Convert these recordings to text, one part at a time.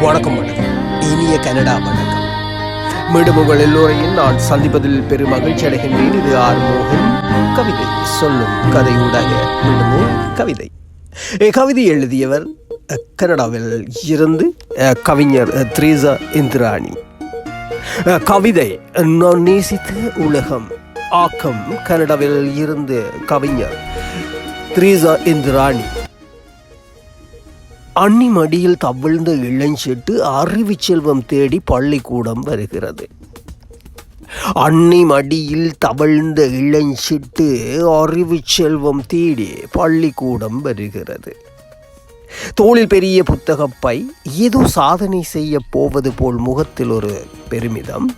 வணக்கம் வணக்கம். இனிய கனடா வணக்கம். மீண்டும் உங்கள் எல்லோரையும் நான் சந்திப்பதில் பெரும் மகிழ்ச்சி அடைகின்றேன். இது ஆர் மோகன். கவிதை சொல்லும் கதையூடாக மீண்டும் கவிதை. கவிதை எழுதியவர் அஹ், கனடாவில் இருந்து அஹ், கவிஞர் த்ரீசா இந்திராணி. கவிதை நான் நேசித்த உலகம். ஆக்கம் கனடாவில் இருந்து கவிஞர் த்ரீசா இந்திராணி. அன்னி மடியில் தவிழ்ந்த இளஞ்செட்டு அறிவு செல்வம் தேடி பள்ளிக்கூடம் வருகிறது. அன்னி மடியில் தவழ்ந்த இளஞ்சிட்டு அறிவு செல்வம் தேடி பள்ளிக்கூடம் வருகிறது. தோளில் பெரிய புத்தகப்பை ஏதோ சாதனை செய்ய போவது போல் முகத்தில் ஒரு பெருமிதம்.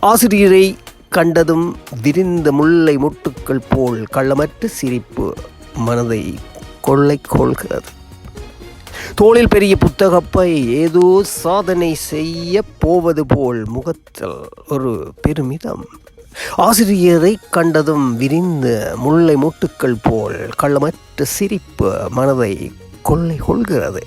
ஆசிரியரை கண்டதும் விரிந்த முல்லை முட்டுக்கள் போல் கள்ளமற்ற சிரிப்பு மனதை கொள்ளை கொள்கிறது. தோளில் பெரிய புத்தகப்பை ஏதோ சாதனை செய்ய போவது போல் முகத்தில் ஒரு பெருமிதம். ஆசிரியரை கண்டதும் விரிந்த முல்லை மூட்டுக்கள் போல் கள்ளமற்ற சிரிப்பு மனதை கொள்ளை கொள்கிறது.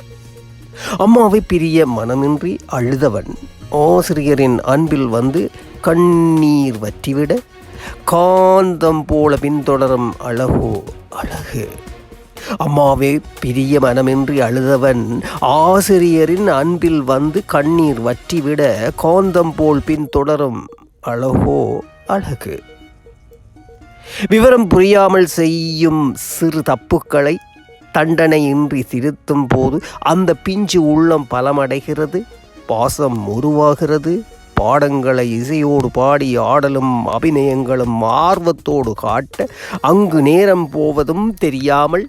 அம்மாவை பிரிய மனமின்றி அழுதவன் ஆசிரியரின் அன்பில் வந்து கண்ணீர் வற்றிவிட. காந்தம் போல பின்தொடரும் அழகோ அழகு. அம்மாவே பிரிய மனமின்றி அழுதவன் ஆசிரியரின் அன்பில் வந்து கண்ணீர் வற்றிவிட காந்தம் போல் பின்தொடரும் அழகோ அழகு. விவரம் புரியாமல் செய்யும் சிறு தப்புக்களை தண்டனையின்றி திருத்தும் போது அந்த பிஞ்சு உள்ளம் பலமடைகிறது பாசம் உருவாகிறது. பாடங்களை இசையோடு பாடி ஆடலும் அபிநயங்களும் ஆர்வத்தோடு காட்ட அங்கு நேரம் போவதும் தெரியாமல்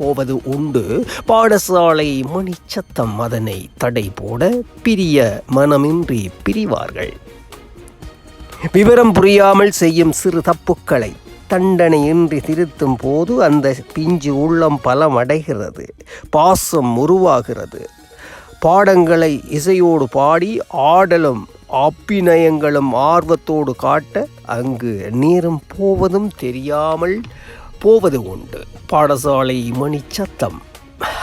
போவது உண்டு. பாடசாலை மணிச்சத்தம் அதனை தடை போட பிரிய மனமின்றி பிரிவார்கள். விவரம் புரியாமல் செய்யும் சிறு தப்புக்களை தண்டனையின்றி திருத்தும் போது அந்த பிஞ்சு உள்ளம் பலம் அடைகிறது பாசம் உருவாகிறது. பாடங்களை இசையோடு பாடி ஆடலும் அப்பிநயங்களும் ஆர்வத்தோடு காட்ட அங்கு நேரம் போவதும் தெரியாமல் போவது உண்டு. பாடசாலை மணிச்சத்தம்.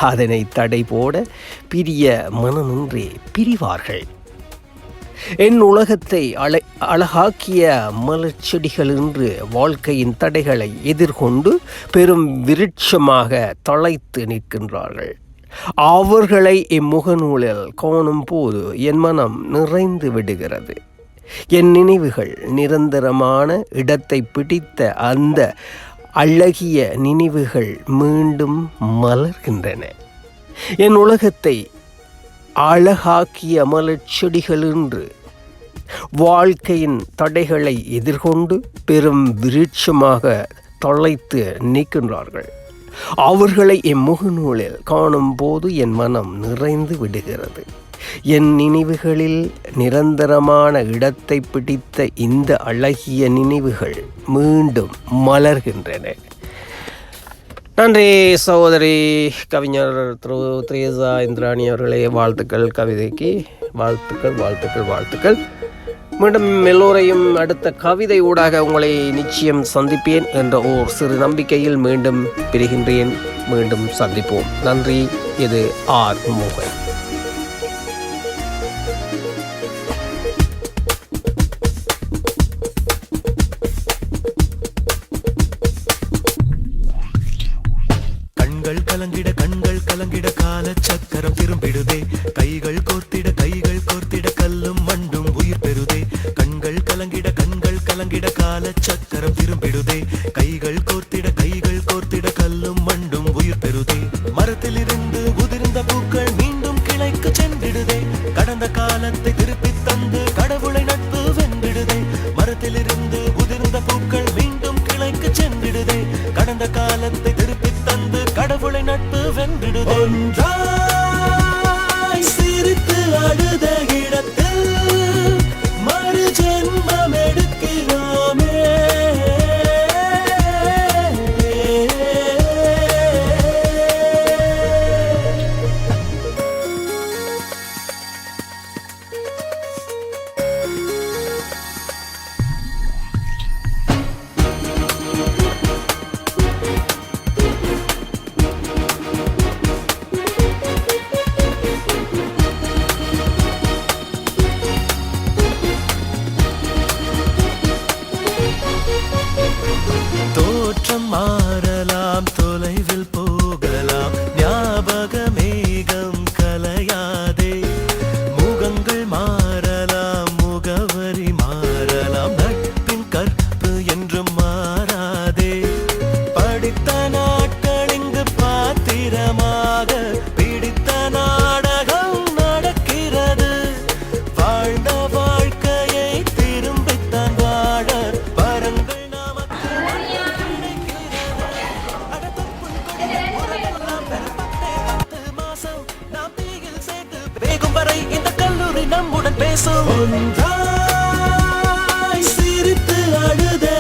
அதனை தடை போட பிரிய மனமின்றி பிரிவார்கள். என் உலகத்தை அழ அழகாக்கிய மலர் செடிகள் என்று வாழ்க்கையின் தடைகளை எதிர்கொண்டு பெரும் விருட்சமாக தழைத்து நிற்கின்றார்கள். அவர்களை இம்முகநூலில் காணும் போது என் மனம் நிறைந்து விடுகிறது. என் நினைவுகள் நிரந்தரமான இடத்தை பிடித்த அந்த அழகிய நினைவுகள் மீண்டும் மலர்கின்றன. என் உலகத்தை அழகாக்கிய மலர்ச்செடிகள் என்று வாழ்க்கையின் தடைகளை எதிர்கொண்டு பெரும் விருட்சமாக தொலைத்து நீக்கின்றார்கள் அவர்களை என் முகநூலில் காணும் போது என் மனம் நிறைந்து விடுகிறது. என் நினைவுகளில் நிரந்தரமான இடத்தை பிடித்த இந்த அழகிய நினைவுகள் மீண்டும் மலர்கின்றன. நன்றி சகோதரி கவிஞர் திரு திரேசா இந்திராணி அவர்களே. வாழ்த்துக்கள் கவிதைக்கு. வாழ்த்துக்கள் வாழ்த்துக்கள் வாழ்த்துக்கள். மீண்டும் எல்லோரையும் அடுத்த கவிதை ஊடாக உங்களை நிச்சயம் சந்திப்பேன் என்ற ஓர் சிறு நம்பிக்கையில் மீண்டும் பிரிகின்றேன். மீண்டும் சந்திப்போம். நன்றி. இது ஆர் மோகன். கண்கள் கலங்கிட கண்கள் கலங்கிட கால சக்கரம் திரும்பிடுதே. கைகள் கைகள் கோர்த்திட கைகள் கோர்த்திட கல்லும் மண்டும் உயிர் பெறுதே. மரத்தில் இருந்து உதிர்ந்த பூக்கள் மீண்டும் கிளைக்கு சென்றிடுதே. கடந்த காலத்தை திருப்பி தந்து கடவுளை நட்பு வென்றிடுதே. மரத்தில் இருந்து உதிர்ந்த பூக்கள் மீண்டும் கிளைக்கு சென்றிடுதே. கடந்த காலத்தை திருப்பி தந்து கடவுளை நட்பு வென்றிடுதே. தொலைவில் தேசம் ஒன்றாய் சிரித்து அழுதே